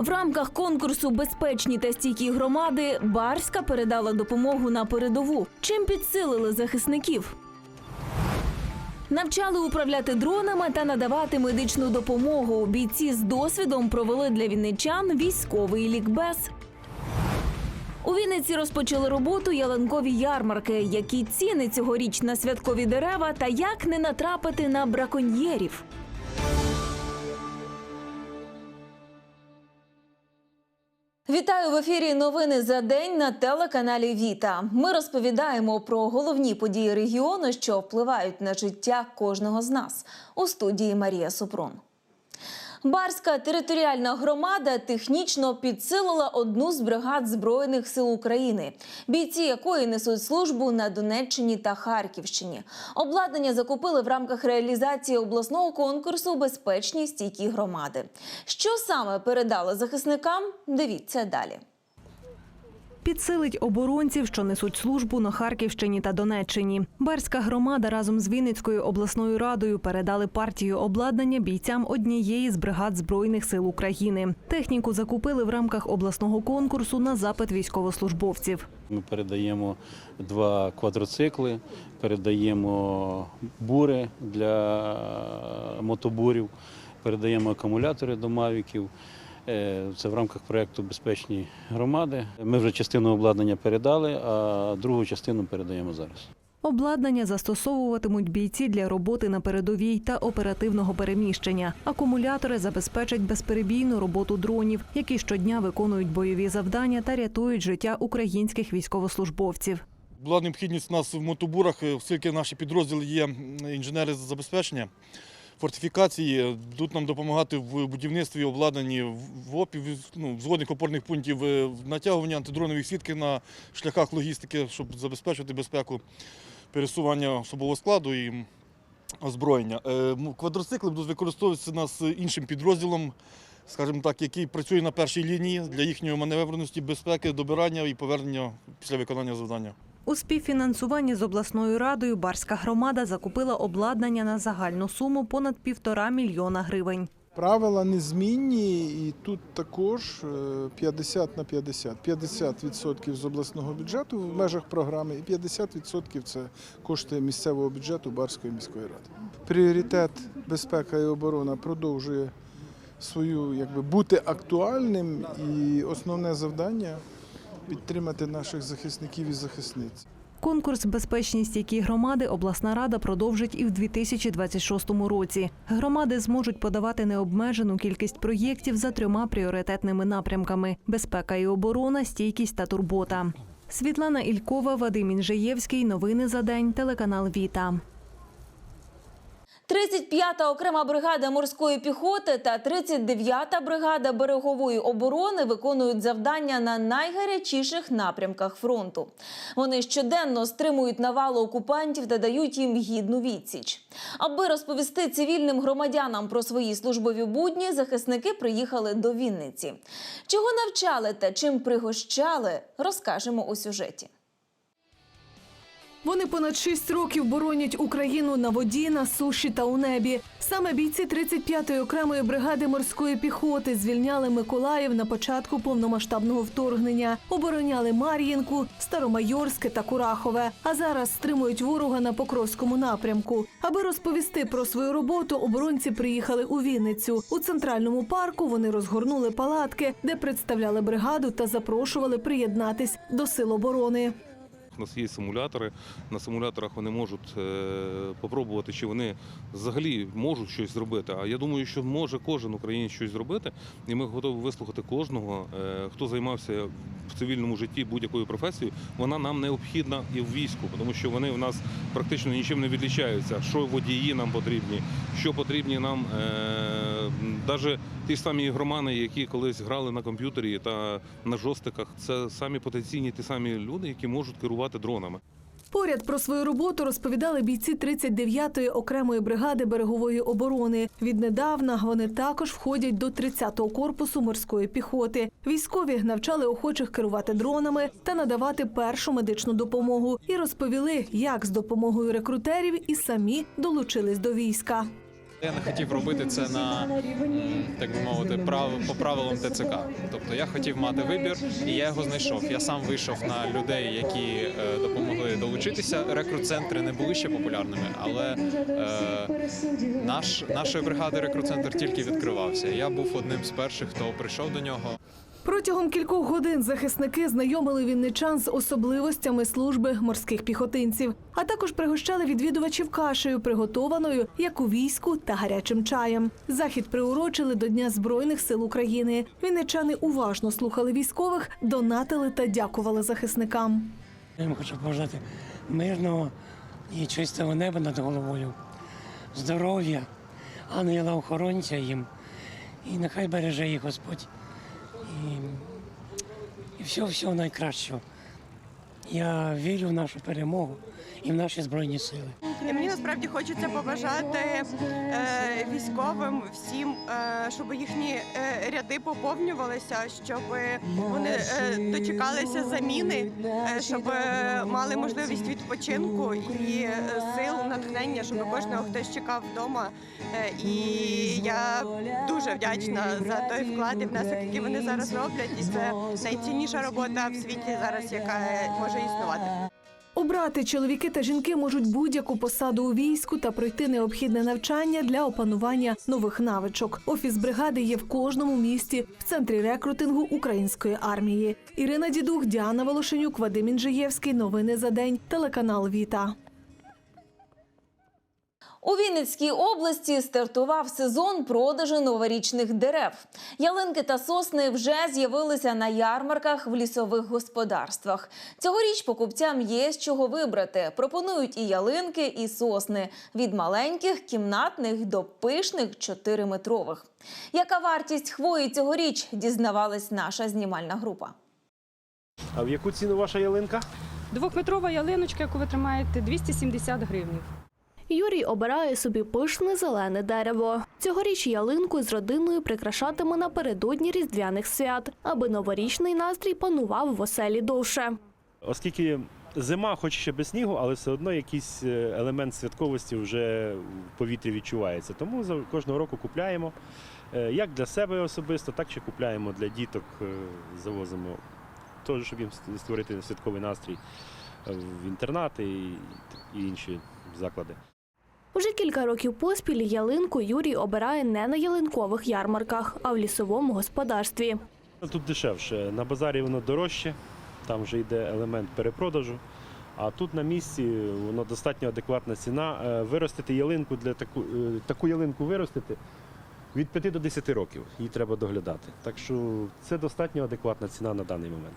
В рамках конкурсу Безпечні та стійкі громади Барська передала допомогу на передову. Чим підсилили захисників? Навчали управляти дронами та надавати медичну допомогу. Бійці з досвідом провели для вінничан військовий лікбез. У Вінниці розпочали роботу ялинкові ярмарки. Які ціни цьогоріч на святкові дерева та як не натрапити на браконьєрів? Вітаю в ефірі. Новини за день на телеканалі Віта. Ми розповідаємо про головні події регіону, що впливають на життя кожного з нас. У студії Марія Супрун. Барська територіальна громада технічно підсилила одну з бригад Збройних сил України, бійці якої несуть службу на Донеччині та Харківщині. Обладнання закупили в рамках реалізації обласного конкурсу Безпечні стійкі громади. Що саме передали захисникам? Дивіться далі. Підсилить оборонців, що несуть службу на Харківщині та Донеччині. Барська громада разом з Вінницькою обласною радою передали партію обладнання бійцям однієї з бригад збройних сил України. Техніку закупили в рамках обласного конкурсу на запит військовослужбовців. Ми передаємо два квадроцикли, передаємо бури для мотобурів, передаємо акумулятори до мавіків. Е, Це в рамках проєкту Безпечні громади. Ми вже частину обладнання передали, а другу частину передаємо зараз. Обладнання застосовуватимуть бійці для роботи на передовій та оперативного переміщення. Акумулятори забезпечать безперебійну роботу дронів, які щодня виконують бойові завдання та рятують життя українських військовослужбовців. Була необхідність у нас в мотобурах, оскільки наші підрозділи є інженери з забезпечення. Фортифікації будуть нам допомагати в будівництві обладнані в ну, взводних опорних пунктів е, в натягування антидронових сітки на шляхах логістики, щоб забезпечити безпеку пересування особового складу і озброєння. Е, Квадроцикли будуть використовуватися нас іншим підрозділом, скажімо так, який працює на першій лінії для їхньої маневреності, безпеки, добирання і повернення після виконання завдання. У співфінансуванні з обласною радою Барська громада закупила обладнання на загальну суму понад півтора мільйона гривень. Правила незмінні, і тут також е, 50 на 50. 50% з обласного бюджету в межах програми, і 50% це кошти місцевого бюджету Барської міської ради. Пріоритет безпека і оборона продовжує свою якби бути актуальним, і основне завдання підтримати наших захисників і захисниць. Конкурс Безпечні стійкі громади обласна рада продовжить і в 2026 році. Громади зможуть подавати необмежену кількість проєктів за трьома пріоритетними напрямками: безпека і оборона, стійкість та турбота. Світлана Ількова, Вадим Інжиєвський. Новини за день. Телеканал Віта. 35-та окрема бригада морської піхоти та 39-та бригада берегової оборони виконують завдання на найгарячіших напрямках фронту. Вони щоденно стримують навалу окупантів та дають їм гідну відсіч. Аби розповісти цивільним громадянам про свої службові будні, захисники приїхали до Вінниці. Чого навчали та чим пригощали, розкажемо у сюжеті. Вони понад шість років боронять Україну на воді, на суші та у небі. Саме бійці 35-ї окремої бригади морської піхоти звільняли Миколаїв на початку повномасштабного вторгнення, обороняли Мар'їнку, Старомайорське та Курахове. А зараз стримують ворога на Покровському напрямку. Аби розповісти про свою роботу, оборонці приїхали у Вінницю. У центральному парку вони розгорнули палатки, де представляли бригаду та запрошували приєднатись до сил оборони. У нас є симулятори. На симуляторах вони можуть е, попробувати, чи вони взагалі можуть щось зробити. А я думаю, що може кожен українець щось зробити, і ми готові вислухати кожного, е, хто займався в цивільному житті будь-якою професією. Вона нам необхідна і в війську, тому що вони в нас практично нічим не відлічаються. Що водії нам потрібні, що потрібні нам навіть ті ж самі ігромани, які колись грали на комп'ютері та на жостиках. Це самі потенційні ті самі люди, які можуть керувати дронами. Поряд про свою роботу розповідали бійці 39-ї окремої бригади берегової оборони. Віднедавна вони також входять до 30-го корпусу морської піхоти. Військові навчали охочих керувати дронами та надавати першу медичну допомогу. І розповіли, як з допомогою рекрутерів і самі долучились до війська. Я не хотів робити це на так би мовити, прав по правилам ТЦК. Тобто я хотів мати вибір, і я його знайшов. Я сам вийшов на людей, які е, допомогли долучитися. Рекрут-центри не були ще популярними, але е, наш нашої бригади рекрут-центр тільки відкривався. Я був одним з перших, хто прийшов до нього. Протягом кількох годин захисники знайомили вінничан з особливостями служби морських піхотинців, а також пригощали відвідувачів кашею, приготованою як у війську та гарячим чаєм. Захід приурочили до Дня Збройних сил України. Вінничани уважно слухали військових, донатили та дякували захисникам. Я їм хочу побажати мирного і чистого неба над головою, здоров'я, ангела охоронця їм, і нехай береже їх Господь. І, всього всього найкращого. Я вірю в нашу перемогу і в наші збройні сили. І мені насправді хочеться побажати е, військовим всім, е, щоб їхні е, ряди поповнювалися, щоб вони е, дочекалися заміни, е, щоб е, мали можливість відпочинку і е, сил, натхнення, щоб кожного хтось чекав вдома. Е, і я дуже вдячна за той вклад і внесок, який вони зараз роблять. І це найцінніша робота в світі зараз, яка може існувати. Обрати чоловіки та жінки можуть будь-яку посаду у війську та пройти необхідне навчання для опанування нових навичок. Офіс бригади є в кожному місті в центрі рекрутингу української армії. Ірина Дідух, Діана Волошенюк, Вадим Інжиєвський. Новини за день. Телеканал Віта. У Вінницькій області стартував сезон продажу новорічних дерев. Ялинки та сосни вже з'явилися на ярмарках в лісових господарствах. Цьогоріч покупцям є з чого вибрати. Пропонують і ялинки, і сосни від маленьких кімнатних до пишних 4-метрових. Яка вартість хвої цьогоріч? Дізнавалась наша знімальна група. А в яку ціну ваша ялинка? Двохметрова ялиночка, яку ви тримаєте, 270 гривнів. Юрій обирає собі пишне зелене дерево. Цьогоріч ялинку з родиною прикрашатиме напередодні різдвяних свят, аби новорічний настрій панував в оселі довше. Оскільки зима, хоч ще без снігу, але все одно якийсь е, елемент святковості вже в повітрі відчувається. Тому за- кожного року купляємо е, як для себе особисто, так і купляємо для діток, е, завозимо теж, щоб їм створити святковий настрій в інтернати і інші заклади. Уже кілька років поспіль ялинку Юрій обирає не на ялинкових ярмарках, а в лісовому господарстві. Тут дешевше. На базарі воно дорожче, там вже йде елемент перепродажу. А тут на місці воно достатньо адекватна ціна. Е, Виростити ялинку для таку, е, таку ялинку виростити від 5 до 10 років. Її треба доглядати. Так що це достатньо адекватна ціна на даний момент.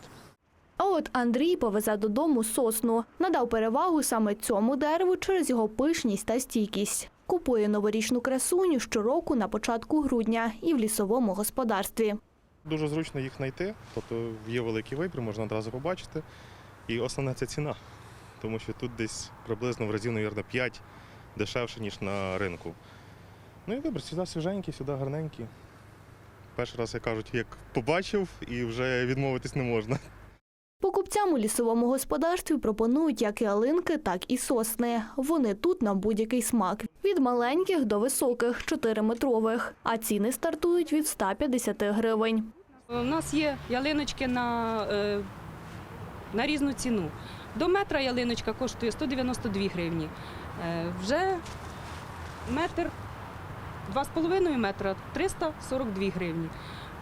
А от Андрій повезе додому сосну. Надав перевагу саме цьому дереву через його пишність та стійкість. Купує новорічну красуню щороку на початку грудня і в лісовому господарстві. Дуже зручно їх знайти, тобто є великий вибір, можна одразу побачити. І основне це ціна, тому що тут десь приблизно в разів, мабуть, 5 дешевше, ніж на ринку. Ну і вибір, сюди свіженькі, сюди гарненькі. Перший раз, як кажуть, як побачив, і вже відмовитись не можна. Покупцям у лісовому господарстві пропонують як ялинки, так і сосни. Вони тут на будь-який смак від маленьких до високих 4-метрових, а ціни стартують від 150 гривень. У нас є ялиночки на, е, на різну ціну. До метра ялиночка коштує 192 гривні. Е, вже метр 2,5 метра 342 гривні.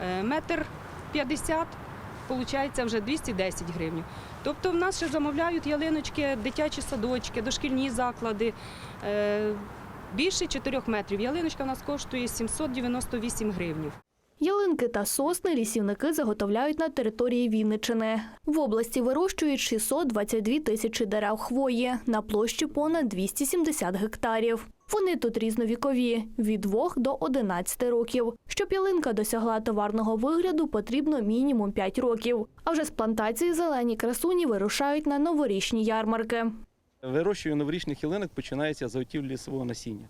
Е, метр 50 виходить вже 210 гривень. Тобто в нас ще замовляють ялиночки, дитячі садочки, дошкільні заклади. Е, більше 4 метрів. Ялиночка в нас коштує 798 гривень. Ялинки та сосни лісівники заготовляють на території Вінничини. В області вирощують 622 тисячі дерев хвої на площі понад 270 гектарів. Вони тут різновікові від 2 до 11 років. Щоб ялинка досягла товарного вигляду, потрібно мінімум 5 років. А вже з плантації зелені красуні вирушають на новорічні ярмарки. Вирощування новорічних ялинок починається з заготівлі лісового насіння.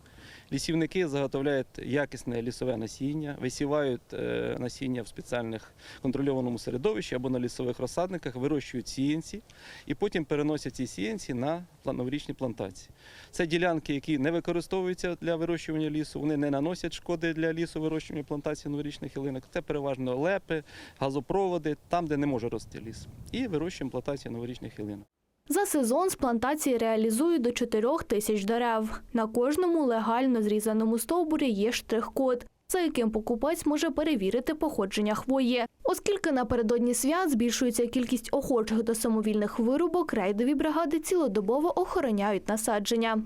Лісівники заготовляють якісне лісове насіння, висівають е, насіння в спеціальних контрольованому середовищі або на лісових розсадниках, вирощують сіянці і потім переносять ці сіянці на новорічні плантації. Це ділянки, які не використовуються для вирощування лісу, вони не наносять шкоди для лісу вирощування плантацій новорічних ялинок. Це переважно лепи, газопроводи, там, де не може рости ліс. І вирощуємо плантації новорічних ялинок. За сезон з плантації реалізують до 4 тисяч дерев. На кожному легально зрізаному стовбурі є штрих-код, за яким покупець може перевірити походження хвої. Оскільки напередодні свят збільшується кількість охочих до самовільних вирубок, рейдові бригади цілодобово охороняють насадження.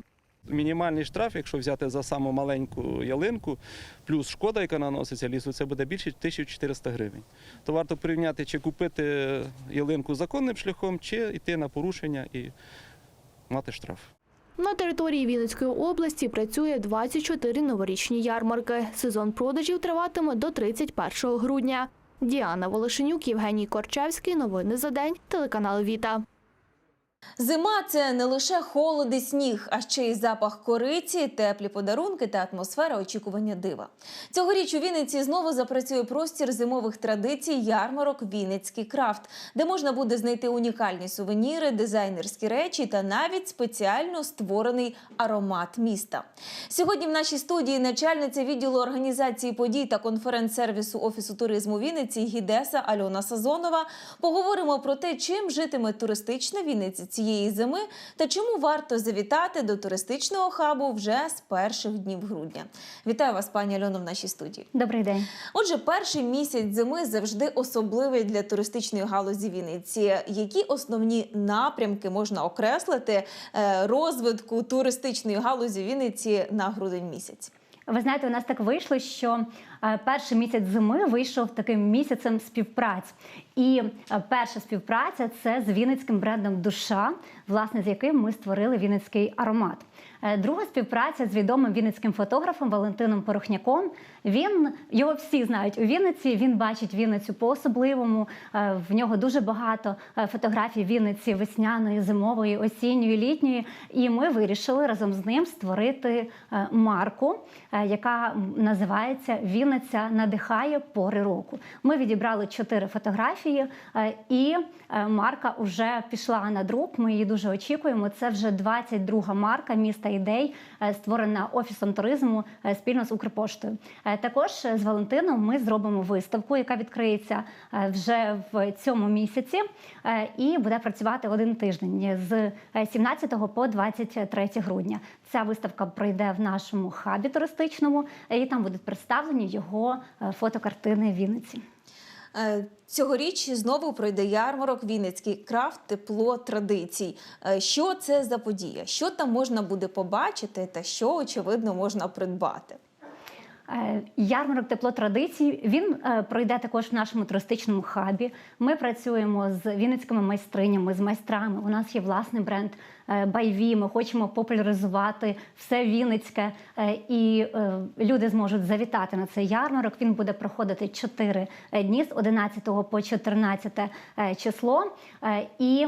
Мінімальний штраф, якщо взяти за саму маленьку ялинку, плюс шкода, яка наноситься лісу, це буде більше 1400 гривень. То варто порівняти, чи купити ялинку законним шляхом, чи йти на порушення і мати штраф. На території Вінницької області працює 24 новорічні ярмарки. Сезон продажів триватиме до 31 грудня. Діана Волошенюк, Євгеній Корчевський. Новини за день. Телеканал Віта. Зима це не лише холод і сніг, а ще й запах кориці, теплі подарунки та атмосфера очікування дива. Цьогоріч у Вінниці знову запрацює простір зимових традицій ярмарок Вінницький крафт, де можна буде знайти унікальні сувеніри, дизайнерські речі та навіть спеціально створений аромат міста. Сьогодні в нашій студії начальниця відділу організації подій та конференц-сервісу Офісу туризму Вінниці Гідеса Альона Сазонова. Поговоримо про те, чим житиме туристична Вінниця цієї зими та чому варто завітати до туристичного хабу вже з перших днів грудня. Вітаю вас, пані Альоно, в нашій студії. Добрий день. Отже, перший місяць зими завжди особливий для туристичної галузі Вінниці. Які основні напрямки можна окреслити е, розвитку туристичної галузі Вінниці на грудень місяць? Ви знаєте, у нас так вийшло, що е, перший місяць зими вийшов таким місяцем співпраць. І е, перша співпраця це з вінницьким брендом Душа, власне, з яким ми створили вінницький аромат. Е, Друга співпраця з відомим вінницьким фотографом Валентином Порохняком. Він його всі знають у Вінниці. Він бачить Вінницю по-особливому. Е, В нього дуже багато е, фотографій Вінниці весняної, зимової, осінньої, літньої. І ми вирішили разом з ним створити марку, яка називається Вінниця надихає пори року. Ми відібрали чотири фотографії, і марка вже пішла на друк. Ми її дуже очікуємо. Це вже 22 марка міста ідей, е, створена офісом туризму е, спільно з Укрпоштою. Е, Також з Валентином ми зробимо виставку, яка відкриється вже в цьому місяці і буде працювати один тиждень з е, 17 по 23 грудня. Ця виставка пройде в нашому хабі туристичному, і там будуть представлені його фотокартини Вінниці. Е, Цьогоріч знову пройде ярмарок Вінницький крафт тепло традицій. Е, Що це за подія? Що там можна буде побачити, та що очевидно можна придбати? Е, Ярмарок тепло традицій. Він е, пройде також в нашому туристичному хабі. Ми працюємо з вінницькими майстринями, з майстрами. У нас є власний бренд е, Байві. Ми хочемо популяризувати все вінницьке, і люди зможуть завітати на цей ярмарок. Він буде проходити 4 дні з 11 по 14 е, число. І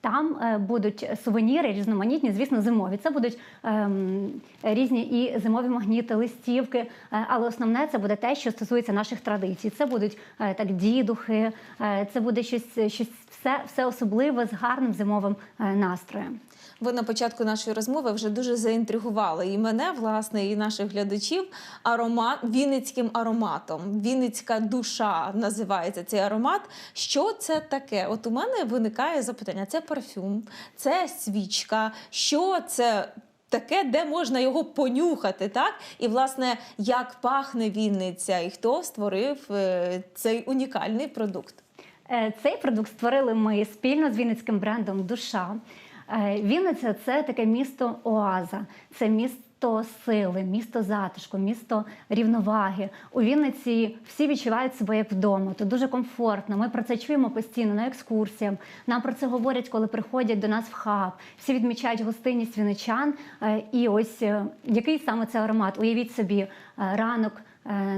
Там е, будуть сувеніри різноманітні, звісно, зимові. Це будуть ем, різні і зимові магніти, листівки. Е, Але основне це буде те, що стосується наших традицій. Це будуть е, так дідухи, е, це буде щось, щось все, все особливе з гарним зимовим е, настроєм. Ви на початку нашої розмови вже дуже заінтригували і мене, власне, і наших глядачів аромат Вінницьким ароматом. Вінницька душа називається цей аромат. Що це таке? От у мене виникає запитання: це парфюм, це свічка. Що це? Таке, де можна його понюхати, так? І, власне, як пахне Вінниця, і хто створив е, цей унікальний продукт? Е, Цей продукт створили ми спільно з вінницьким брендом Душа. Е, Вінниця це таке місто Оаза, це місто сили, місто затишку, місто рівноваги. У Вінниці всі відчувають себе як вдома. Тут дуже комфортно. Ми про це чуємо постійно на екскурсіях. Нам про це говорять, коли приходять до нас в хаб. Всі відмічають гостинність вінничан. Е, І ось е, який саме це аромат? Уявіть собі е, ранок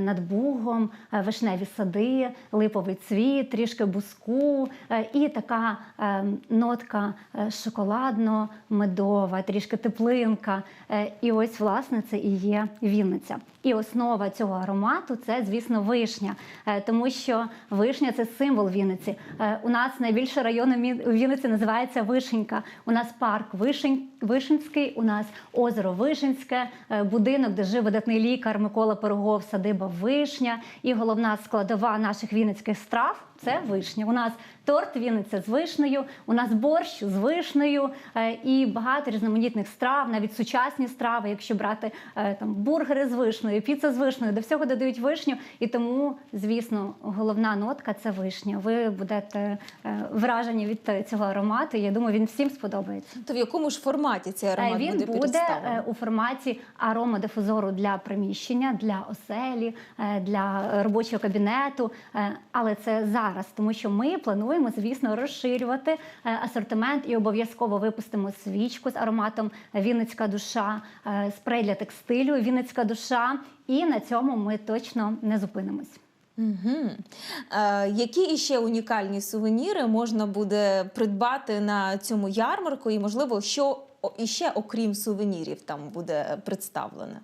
над Бугом, е, вишневі сади, липовий цвіт, трішки буску е, і така е, нотка е, шоколадно-медова, трішки теплинка. Е, І ось, власне, це і є Вінниця. І основа цього аромату це, звісно, вишня, Е, тому що вишня це символ Вінниці. Е, У нас найбільше район у Вінниці називається Вишенька. У нас парк Вишень, Вишенський, у нас озеро Вишенське, е, будинок, де жив видатний лікар Микола Пирогов, садиба Вишня. І головна складова наших вінницьких страв це вишня. У нас торт Вінниця з вишнею, у нас борщ з вишнею е, і багато різноманітних страв, навіть сучасні страви, якщо брати е, там бургери з вишнею, піца з вишнею, до всього додають вишню. І тому, звісно, головна нотка це вишня. Ви будете е, вражені від цього аромату. Я думаю, він всім сподобається. То в якому ж форматі цей аромат Він буде, буде у форматі аромадифузору для приміщення, для оселі, е, для робочого кабінету. Е, Але це зараз, тому що ми плануємо, звісно, розширювати е, асортимент і обов'язково випустимо свічку з ароматом Вінницька душа, спрей для текстилю Вінницька душа. І на цьому ми точно не зупинимось. Угу. Е, які іще унікальні сувеніри можна буде придбати на цьому ярмарку, і можливо, що іще окрім сувенірів там буде представлене?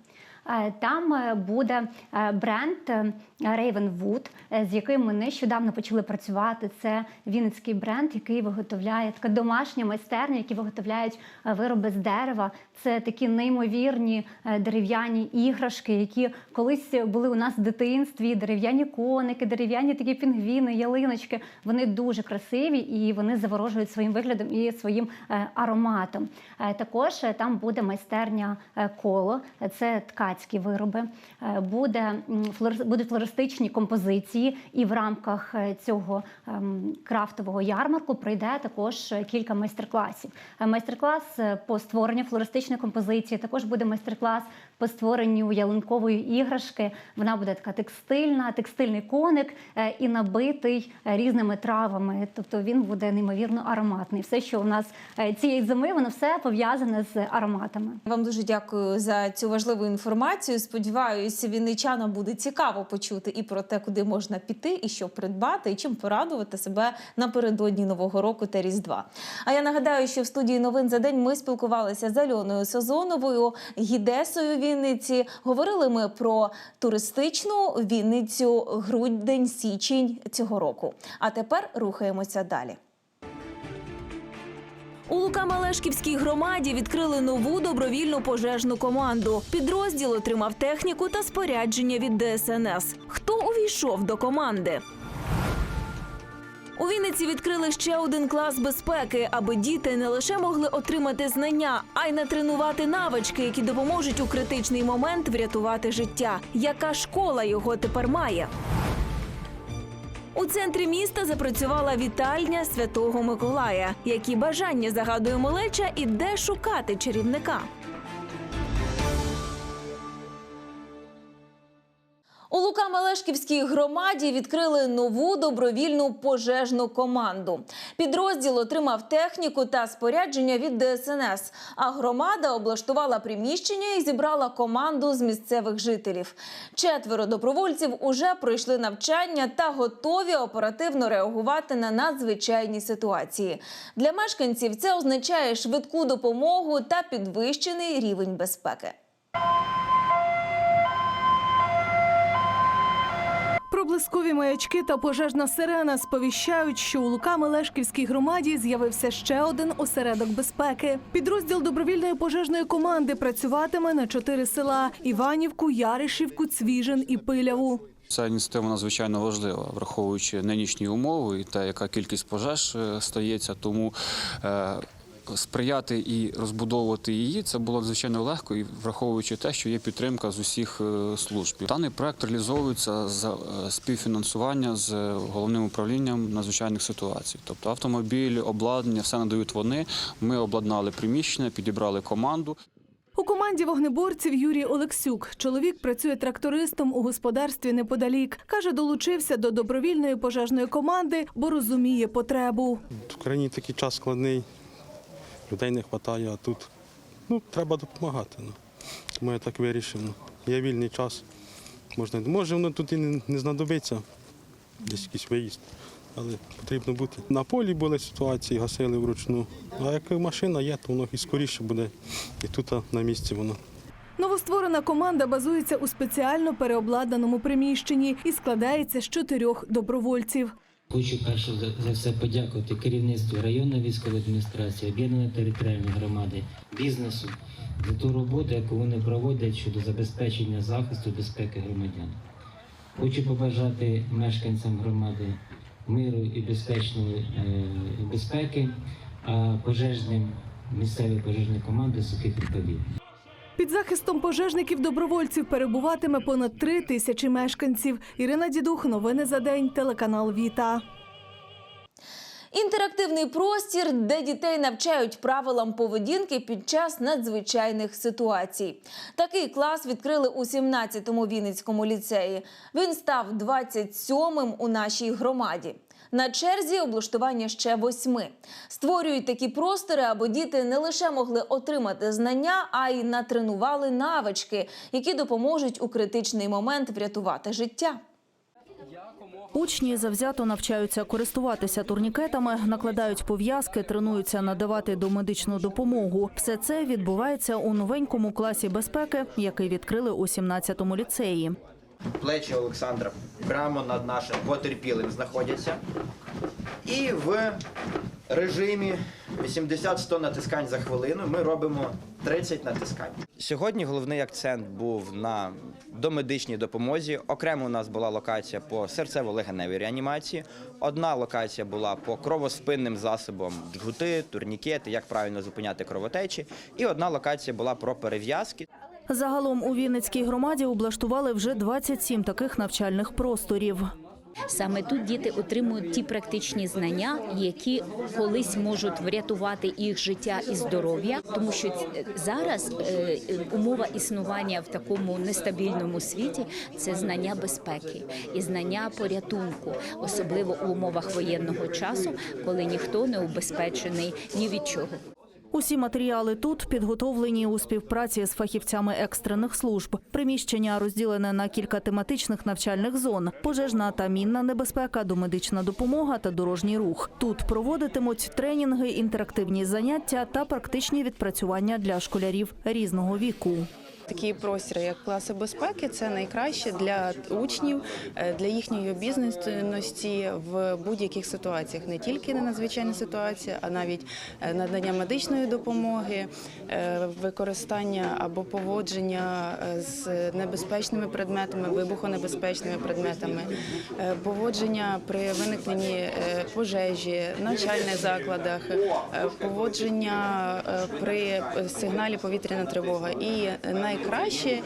Е, Там е, буде е, бренд Ravenwood, з яким ми нещодавно почали працювати. Це вінницький бренд, який виготовляє така домашня майстерня, які виготовляють вироби з дерева. Це такі неймовірні дерев'яні іграшки, які колись були у нас в дитинстві. Дерев'яні коники, дерев'яні такі пінгвіни, ялиночки. Вони дуже красиві і вони заворожують своїм виглядом і своїм ароматом. Також там буде майстерня коло, це ткацькі вироби. Е, Буде будуть флористичні композиції, і в рамках е, цього ем, крафтового ярмарку пройде також е, кілька майстер-класів. Майстер-клас по створенню флористичної композиції. Також буде майстер-клас по створенню ялинкової іграшки. Вона буде така текстильна, текстильний коник е, і набитий е, різними травами. Тобто він буде неймовірно ароматний. Все, що у нас е, цієї зими, воно все пов'язане з ароматами. Вам дуже дякую за цю важливу інформацію. Сподіваюся, вінничанам буде цікаво почути і про те, куди можна піти, і що придбати, і чим порадувати себе напередодні нового року та різдва. А я нагадаю, що в студії новин за день ми спілкувалися з Альоною Сазоновою, гідесою Вінниці. Говорили ми про туристичну Вінницю грудень-січень цього року. А тепер рухаємося далі. У Лука-Малешківській громаді відкрили нову добровільну пожежну команду. Підрозділ отримав техніку та спорядження від ДСНС. Хто увійшов до команди? У Вінниці відкрили ще один клас безпеки, аби діти не лише могли отримати знання, а й натренувати навички, які допоможуть у критичний момент врятувати життя. Яка школа його тепер має? У центрі міста запрацювала вітальня Святого Миколая. Які бажання загадує малеча і де шукати чарівника? У Лука-Малешківській громаді відкрили нову добровільну пожежну команду. Підрозділ отримав техніку та спорядження від ДСНС. А громада облаштувала приміщення і зібрала команду з місцевих жителів. Четверо добровольців уже пройшли навчання та готові оперативно реагувати на надзвичайні ситуації. Для мешканців це означає швидку допомогу та підвищений рівень безпеки. Проблискові маячки та пожежна сирена сповіщають, що у Лука-Мелешківській громаді з'явився ще один осередок безпеки. Підрозділ добровільної пожежної команди працюватиме на чотири села: Іванівку, Яришівку, Цвіжин і Пиляву. Ця ініціатива надзвичайно важлива, враховуючи нинішні умови і те, яка кількість пожеж е, стається. Тому е, сприяти і розбудовувати її це було надзвичайно легко, і враховуючи те, що є підтримка з усіх е, служб. Даний проект реалізовується за е, співфінансування з головним управлінням надзвичайних ситуацій. Тобто автомобілі, обладнання, все надають вони. Ми обладнали приміщення, підібрали команду. У команді вогнеборців Юрій Олексюк. Чоловік працює трактористом у господарстві неподалік. Каже, долучився до добровільної пожежної команди, бо розуміє потребу. В країні такий час складний, людей не вистачає, а тут ну, треба допомагати. Ну. Тому я так вирішив. Ну. Є вільний час, можна. Може, воно тут і не, не знадобиться, десь якийсь виїзд. Але потрібно бути. На полі були ситуації, гасили вручну. А як машина є, то воно і скоріше буде. І тут а, на місці воно. Новостворена команда базується у спеціально переобладнаному приміщенні і складається з чотирьох добровольців. Хочу перше за- все подякувати керівництву районної військової адміністрації, об'єднаної територіальної громади, бізнесу за ту роботу, яку вони проводять щодо забезпечення захисту безпеки громадян. Хочу побажати мешканцям громади миру і безпечної е, безпеки, а пожежним місцевої пожежної команди сухих рукавів. Під захистом пожежників добровольців перебуватиме понад три тисячі мешканців. Ірина Дідух, новини за день, телеканал Віта. Інтерактивний простір, де дітей навчають правилам поведінки під час надзвичайних ситуацій. Такий клас відкрили у 17-му Вінницькому ліцеї. Він став 27-м у нашій громаді. На черзі облаштування ще восьми. Створюють такі простори, аби діти не лише могли отримати знання, а й натренували навички, які допоможуть у критичний момент врятувати життя. Учні завзято навчаються користуватися турнікетами, накладають пов'язки, тренуються надавати домедичну допомогу. Все це відбувається у новенькому класі безпеки, який відкрили у 17-му ліцеї. Плечі Олександра прямо над нашим потерпілим знаходяться. І в режимі 80-100 натискань за хвилину ми робимо 30 натискань. Сьогодні головний акцент був на домедичній допомозі. Окремо у нас була локація по серцево-легеневій реанімації. Одна локація була по кровоспинним засобам джгути, турнікети, як правильно зупиняти кровотечі. І одна локація була про перев'язки. Загалом у Вінницькій громаді облаштували вже 27 таких навчальних просторів. Саме тут діти отримують ті практичні знання, які колись можуть врятувати їх життя і здоров'я, тому що зараз е, умова існування в такому нестабільному світі це знання безпеки і знання порятунку, особливо у умовах воєнного часу, коли ніхто не убезпечений ні від чого. Усі матеріали тут підготовлені у співпраці з фахівцями екстрених служб. Приміщення розділене на кілька тематичних навчальних зон: пожежна та мінна небезпека, домедична допомога та дорожній рух. Тут проводитимуть тренінги, інтерактивні заняття та практичні відпрацювання для школярів різного віку. Такі простори, як класи безпеки, це найкраще для учнів, е, для їхньої обізнаності в будь-яких ситуаціях, не тільки на надзвичайні ситуації, а навіть е, надання медичної допомоги, е, використання або поводження з небезпечними предметами, вибухонебезпечними предметами, поводження при виникненні пожежі, навчальних закладах, поводження при сигналі повітряна тривога. І найкраще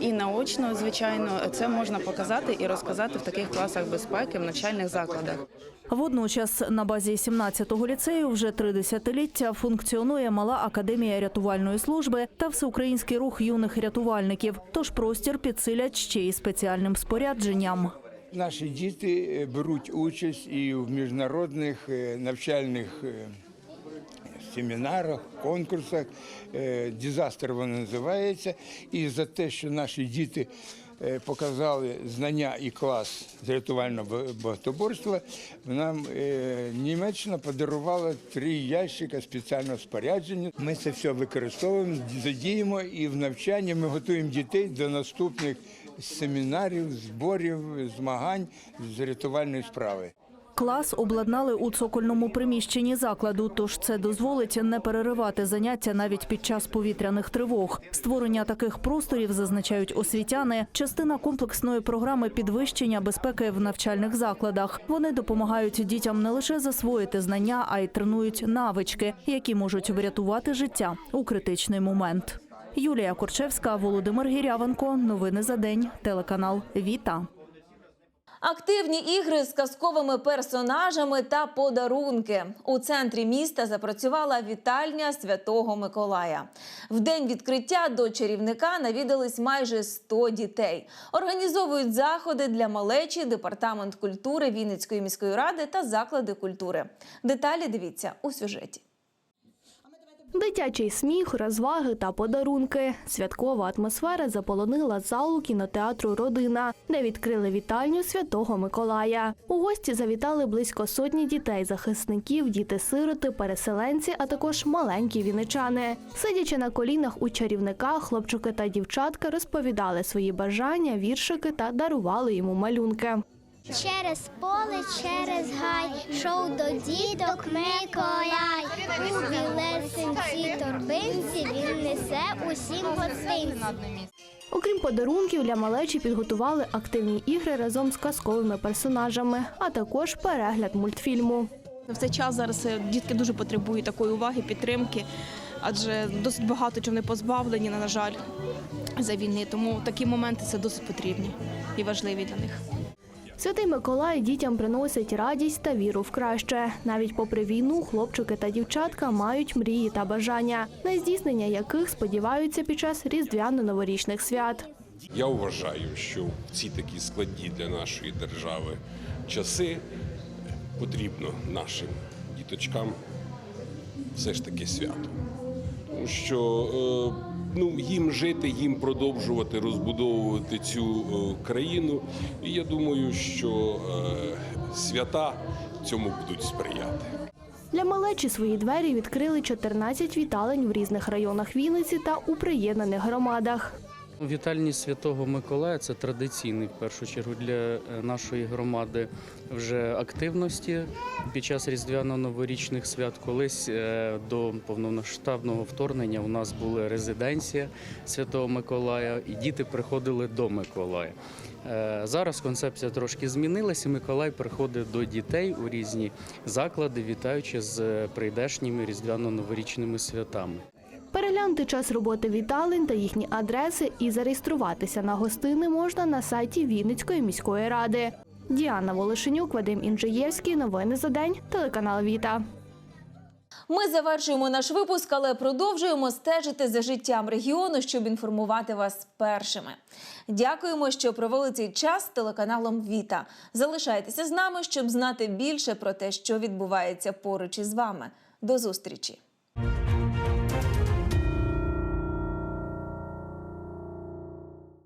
і наочно, звичайно, це можна показати і розказати в таких класах безпеки в навчальних закладах. Водночас на базі 17-го ліцею вже три десятиліття функціонує мала академія рятувальної служби та всеукраїнський рух юних рятувальників. Тож простір підсилять ще й спеціальним спорядженням. Наші діти беруть участь і в міжнародних е, навчальних е, семінарах, конкурсах. Е, Дізастер воно називається. І за те, що наші діти е, показали знання і клас з рятувального багатоборства, нам е, Німеччина подарувала три ящика спеціального спорядження. Ми це все використовуємо, задіємо і в навчанні ми готуємо дітей до наступних семінарів, зборів, змагань з рятувальної справи. Клас обладнали у цокольному приміщенні закладу, тож це дозволить не переривати заняття навіть під час повітряних тривог. Створення таких просторів зазначають освітяни. Частина комплексної програми підвищення безпеки в навчальних закладах. Вони допомагають дітям не лише засвоїти знання, а й тренують навички, які можуть врятувати життя у критичний момент. Юлія Корчевська, Володимир Гірявенко. Новини за день. Телеканал Віта. Активні ігри з казковими персонажами та подарунки. У центрі міста запрацювала вітальня Святого Миколая. В день відкриття до чарівника навідались майже 100 дітей. Організовують заходи для малечі, департамент культури Вінницької міської ради та заклади культури. Деталі дивіться у сюжеті. Дитячий сміх, розваги та подарунки. Святкова атмосфера заполонила залу кінотеатру Родина, де відкрили вітальню Святого Миколая. У гості завітали близько сотні дітей, захисників, діти-сироти, переселенці, а також маленькі віничани. Сидячи на колінах у чарівника, хлопчики та дівчатка розповідали свої бажання, віршики та дарували йому малюнки. Через поле, через гай, шов до діток Миколай. У білесенькій торбинці він несе усім гостинці. Окрім подарунків, для малечі підготували активні ігри разом з казковими персонажами, а також перегляд мультфільму. В цей час зараз е, дітки дуже потребують такої уваги, підтримки, адже досить багато чого вони позбавлені, на жаль, за війни. Тому такі моменти це досить потрібні і важливі для них. Святий Миколай дітям приносить радість та віру в краще. Навіть попри війну, хлопчики та дівчатка мають мрії та бажання, на здійснення яких сподіваються під час різдвяно-новорічних свят. Я вважаю, що в ці такі складні для нашої держави часи потрібно нашим діточкам все ж таки свято. Тому що е, ну, їм жити, їм продовжувати розбудовувати цю е, країну. І я думаю, що е, свята цьому будуть сприяти. Для малечі свої двері відкрили 14 віталень в різних районах Вінниці та у приєднаних громадах. Вітальність Святого Миколая це традиційний в першу чергу для е, нашої громади вже активності під час різдвяно-новорічних свят. Колись е, до повномасштабного вторгнення у нас була резиденція Святого Миколая, і діти приходили до Миколая. Е, Зараз концепція трошки змінилася. Миколай приходить до дітей у різні заклади, вітаючи з прийдешніми різдвяно-новорічними святами. Переглянути час роботи віталень та їхні адреси і зареєструватися на гостини можна на сайті Вінницької міської ради. Діана Волошенюк, Вадим Інжиєвський. Новини за день. Телеканал Віта. Ми завершуємо наш випуск, але продовжуємо стежити за життям регіону, щоб інформувати вас першими. Дякуємо, що провели цей час з телеканалом Віта. Залишайтеся з нами, щоб знати більше про те, що відбувається поруч із вами. До зустрічі!